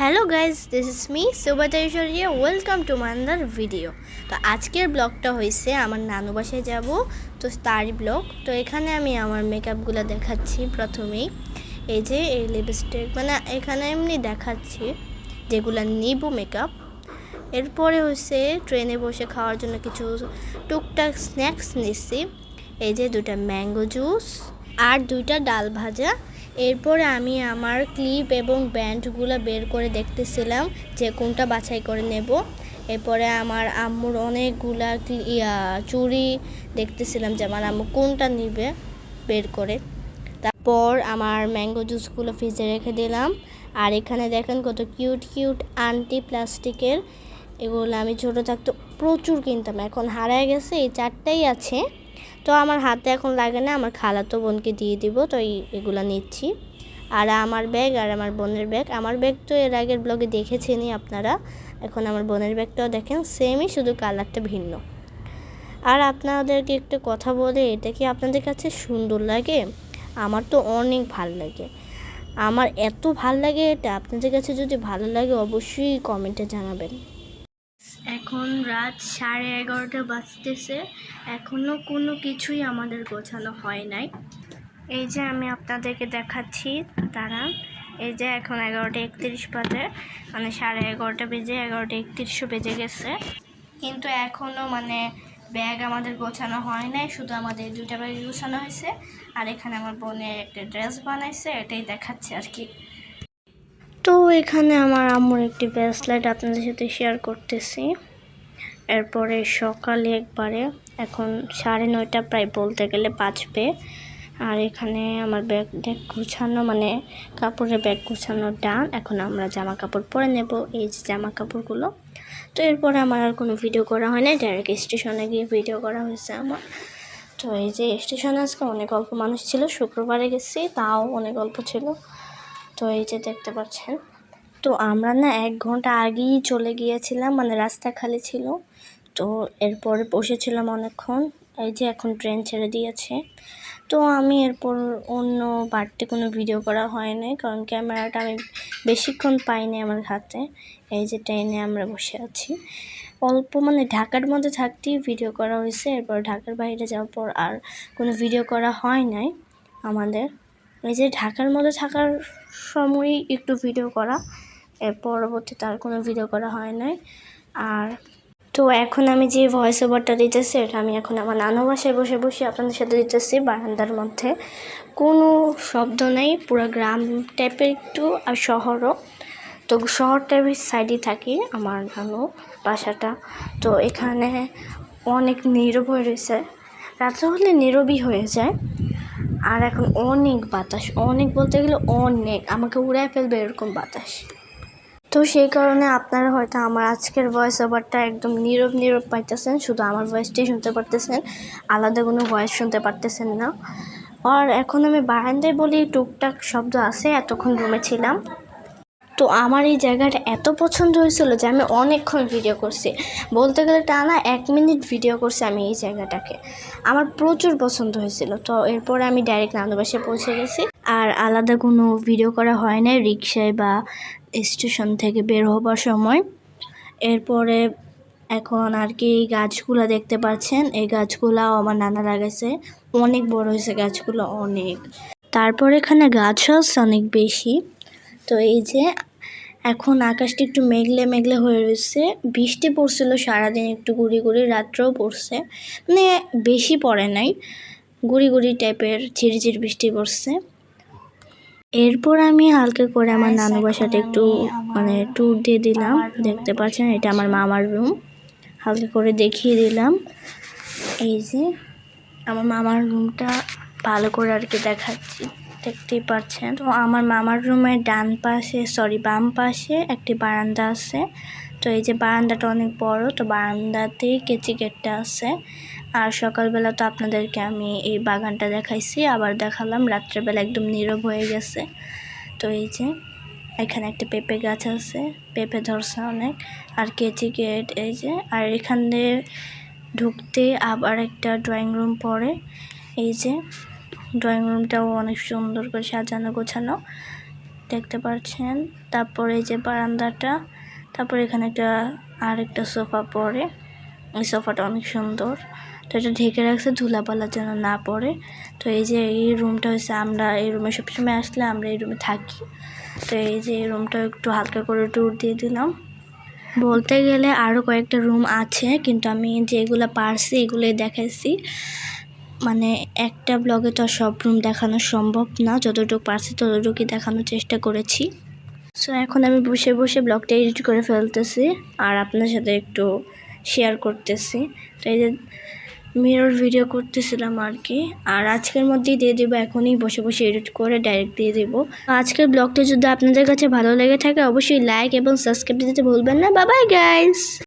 Hello guys this is me Subata Aishwarya welcome to Mandar video তো আজকের ব্লগটা হয়েছে আমার নানু বাসায় যাব। তো তারই ব্লগ। তো এখানে আমি আমার মেকআপগুলো দেখাচ্ছি প্রথমেই। এই যে এই লিপস্টিক মানে এখানে এমনি দেখাচ্ছি যেগুলো নিব মেকআপ এরপরে হচ্ছে ট্রেনে বসে খাওয়ার জন্য কিছু টুকটাক স্ন্যাক্স নিচ্ছি এই যে দুটা ম্যাঙ্গো জুস আর দুইটা ডাল ভাজা। এরপরে আমি আমার ক্লিপ এবং ব্যান্ডগুলো বের করে দেখতেছিলাম যে কোনটা বাছাই করে নেব। এরপরে আমার আম্মুর অনেকগুলা ইয়া, চুড়ি দেখতেছিলাম যে আমার আম্মু কোনটা নিবে বের করে। তারপর আমার ম্যাঙ্গো জুসগুলো ফ্রিজে রেখে দিলাম। আর এখানে দেখেন কত কিউট কিউট আন্টি প্লাস্টিকের। এগুলো আমি ছোটো থাকতে প্রচুর কিনতাম, এখন হারায় গেছে, এই চারটাই আছে। তো আমার হাতে এখন লাগে না, আমার খালাতো বোনকে দিয়ে দিব, তো এগুলো নিচ্ছি। আর আমার ব্যাগ আর আমার বোনের ব্যাগ, আমার ব্যাগ তো এর আগের ব্লগে দেখেছেনই আপনারা, এখন আমার বোনের ব্যাগটাও দেখেন সেমই শুধু কালারটা ভিন্ন। আর আপনাদেরকে একটা কথা বলে, এটা কি আপনাদের কাছে সুন্দর লাগে? আমার তো অনেক ভালো লাগে। আমার এত ভালো লাগে এটা, আপনাদের কাছে যদি ভালো লাগে অবশ্যই কমেন্টে জানাবেন। এখন রাত সাড়ে এগারোটা বাজতেছে। এখনও কোনো কিছুই আমাদের গোছানো হয় নাই। এই যে আমি আপনাদেরকে দেখাচ্ছি তারা এই যে এখন এগারোটা একত্রিশ বাজে মানে সাড়ে এগারোটা বেজে এগারোটা একত্রিশও বেজে গেছে। কিন্তু এখনও মানে ব্যাগ আমাদের গোছানো হয় নাই, শুধু আমাদের দুইটা ব্যাগ গোছানো হয়েছে। আর এখানে আমার বোনের একটা ড্রেস বানাইছে, এটাই দেখাচ্ছে আর কি। তো এখানে আমার আম্মুর একটি ব্রেসলেট আপনাদের সাথে শেয়ার করতেছি। এরপরে সকালে একবারে, এখন সাড়ে নয়টা প্রায় বলতে গেলে বাঁচবে আর এখানে আমার ব্যাগ ট্যাগ গুছানো মানে কাপড়ের ব্যাগ গুছানো ডান। এখন আমরা জামা কাপড় পরে নেব, এই যে জামা কাপড়গুলো তো এরপরে আমার আর কোনো ভিডিও করা হয় না ডাইরেক্ট স্টেশনে গিয়ে ভিডিও করা হয়েছে আমার। তো এই যে স্টেশনে আজকে অনেক অল্প মানুষ ছিল, শুক্রবারে গেছি, তাও অনেক অল্প ছিল। তো এই যে দেখতে পাচ্ছেন তো আমরা না এক ঘণ্টা আগেই চলে গিয়েছিলাম মানে রাস্তা খালি ছিল। তো এরপরে বসেছিলাম অনেকক্ষণ, এই যে এখন ট্রেন ছেড়ে দিয়েছে। তো আমি এরপর অন্য বাড়তি কোনো ভিডিও করা হয় নাই কারণ ক্যামেরাটা আমি বেশিক্ষণ পাইনি আমার হাতে। এই যে ট্রেনে আমরা বসে আছি। অল্প মানে ঢাকার মধ্যে থাকতেই ভিডিও করা হয়েছে, এরপর ঢাকার বাইরে যাওয়ার পর আর কোনো ভিডিও করা হয় নাই আমাদের। এই যে ঢাকার মধ্যে থাকার সময়ই একটু ভিডিও করা। এর পরবর্তীতে আর কোনো ভিডিও করা হয় নাই। আর তো এখন আমি যে ভয়েস ওভারটা দিতেছি, এটা আমি এখন আমার নানু বাসায় বসে বসে আপনাদের সাথে দিতেছি বারান্দার মধ্যে। কোনো শব্দ নেই, পুরো গ্রাম টাইপের একটু, আর শহরও। তো শহর টাইপের সাইডে থাকি আমার নানু বাসাটা। তো এখানে অনেক নীরব হয়ে রয়েছে। রাত্রে হলে নীরবই হয়ে যায়। আর এখন অনেক বাতাস, অনেক বলতে গেলে অনেক। আমাকে উড়ায় ফেলবে এরকম বাতাস। তো সেই কারণে আপনারা হয়তো আমার আজকের ভয়েস ওভারটা একদম নীরব নীরব পাইতেছেন, শুধু আমার ভয়েসটাই শুনতে পারতেছেন, আলাদা কোনো ভয়েস শুনতে পারতেছেন না। আর এখন আমি বারান্দায় বলি, টুকটাক শব্দ আছে, এতক্ষণ রুমে ছিলাম। তো আমার এই জায়গাটা এত পছন্দ হয়েছিল যে আমি অনেকক্ষণ ভিডিও করছি। বলতে গেলে টানা এক মিনিট ভিডিও করছি আমি এই জায়গাটাকে। আমার প্রচুর পছন্দ হয়েছিল। তো এরপরে আমি ডাইরেক্ট নান্দুবাসে পৌঁছে গেছি। আর আলাদা কোনো ভিডিও করা হয় না রিক্সায় বা স্টেশন থেকে বের হবার সময়। এরপরে এখন আর কি গাছগুলো দেখতে পাচ্ছেন। এই গাছগুলাও আমার নানা লাগাইছে। অনেক বড় হয়েছে গাছগুলো, অনেক। তারপর এখানে গাছ আছে অনেক বেশি। তো এই যে এখন আকাশটি একটু মেঘলে মেঘলে হয়ে রয়েছে। বৃষ্টি পড়ছিল সারাদিন, একটু গুড়ি গুড়ি রাত্রেও পড়ছে। মানে বেশি পড়ে নাই। গুড়ি গুড়ি টাইপের ঝিরঝির বৃষ্টি পড়ছে। এরপর আমি হালকা করে আমার নানু বাসাটা একটু মানে ট্যুর দিয়ে দিলাম। দেখতে পাচ্ছেন এটা আমার মামার রুম হালকা করে দেখিয়ে দিলাম। এই যে আমার মামার রুমটা ভালো করে আর কি দেখাচ্ছি। দেখতেই পাচ্ছেন। তো আমার মামার রুমের ডান পাশে সরি বাম পাশে একটি বারান্দা আছে। তো এই যে বারান্দাটা অনেক বড় তো বারান্দাতেই কেচি গেটটা আছে। আর সকালবেলা তো আপনাদেরকে আমি এই বাগানটা দেখাইছি, আবার দেখালাম, রাত্রেবেলা একদম নীরব হয়ে গেছে। তো এই যে, এখানে একটা পেঁপে গাছ আছে, পেঁপে ধরছে অনেক, আর কেচি গেট, এই যে, আর এখান দিয়ে ঢুকতে আবার একটা ড্রয়িং রুম পড়ে, এই যে ড্রয়িং রুমটাও অনেক সুন্দর করে সাজানো গোছানো, দেখতে পাচ্ছেন। তারপরে এই যে বারান্দাটা, তারপর এখানে একটা আর একটা সোফা পড়ে। এই সোফাটা অনেক সুন্দর। তো এটা ঢেকে রাখছে, ধুলাপালা যেন না পড়ে। তো এই যে এই রুমটা হচ্ছে আমরা, এই রুমে সবসময় আসলে আমরা এই রুমে থাকি। তো এই যে এই রুমটা একটু হালকা করে ট্যুর দিয়ে দিলাম। বলতে গেলে আরও কয়েকটা রুম আছে, কিন্তু আমি যেগুলো পারছি এগুলোই দেখাইছি। মানে একটা ব্লগে তো সব রুম দেখানো সম্ভব না, যতটুকু পারছি ততটুকুই দেখানোর চেষ্টা করেছি। সো এখন আমি বসে বসে ব্লগটা এডিট করে ফেলতেছি। আর আপনার সাথে একটু শেয়ার করতেছি। তো এই যে মিরর ভিডিও করতেছিলাম আর কি আর আজকের মধ্যেই দিয়ে দেবো, এখনই বসে বসে এডিট করে ডাইরেক্ট দিয়ে দেবো। আজকের ব্লগটা যদি আপনাদের কাছে ভালো লেগে থাকে, অবশ্যই লাইক এবং সাবস্ক্রাইব দিতে ভুলবেন না। বাবাই গাইস